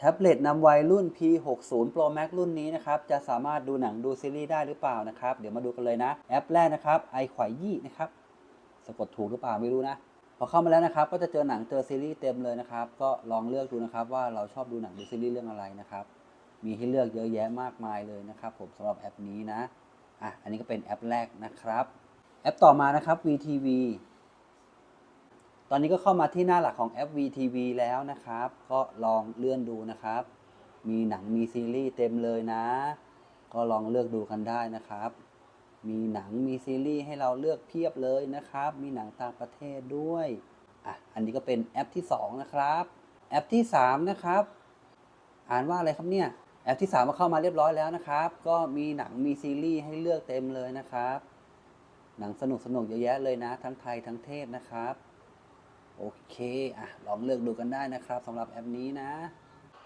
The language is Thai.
แท็บเล็ตนำวัยรุ่น P60 Pro Max รุ่นนี้นะครับจะสามารถดูหนังดูซีรีส์ได้หรือเปล่านะครับ เดี๋ยวมาดูกันเลยนะ แอปแรกนะครับไอขวายยี่นะครับสะกดถูกหรือเปล่าไม่รู้นะ พอเข้ามาแล้วนะครับ ก็จะเจอหนังเจอซีรีส์เต็มเลยนะครับ ก็ลองเลือกดูนะครับว่าเราชอบดูหนังดูซีรีส์เรื่องอะไรนะครับ มีให้เลือกเยอะแยะมากมายเลยนะครับ ผมสำหรับแอปนี้นะอะอันนี้ก็เป็นแอปแรกนะครับ แอปต่อมานะครับ VTV ตอนนี้ก็เข้ามาที่หน้าหลักของแอป VTV แล้วนะครับ ก็ลองเลื่อนดูนะครับ มีหนังมีซีรีส์เต็มเลยนะ ก็ลองเลือกดูกันได้นะครับ มีหนังมีซีรีส์ให้เราเลือกเพียบเลยนะครับ มีหนังต่างประเทศด้วย อะ อันนี้ก็เป็นแอปที่ 2 นะครับ แอปที่ 3 นะครับ อ่านว่าอะไรครับเนี่ย แอปที่ 3 มาเข้ามาเรียบร้อยแล้วนะครับ ก็มีหนังมีซีรีส์ให้เลือกเต็มเลยนะครับ หนังสนุกสนุกเยอะแยะเลยนะ ทั้งไทยทั้งเทศนะครับ โอเคอะลองเลือกดูกันได้นะครับสำหรับแอปนี้นะ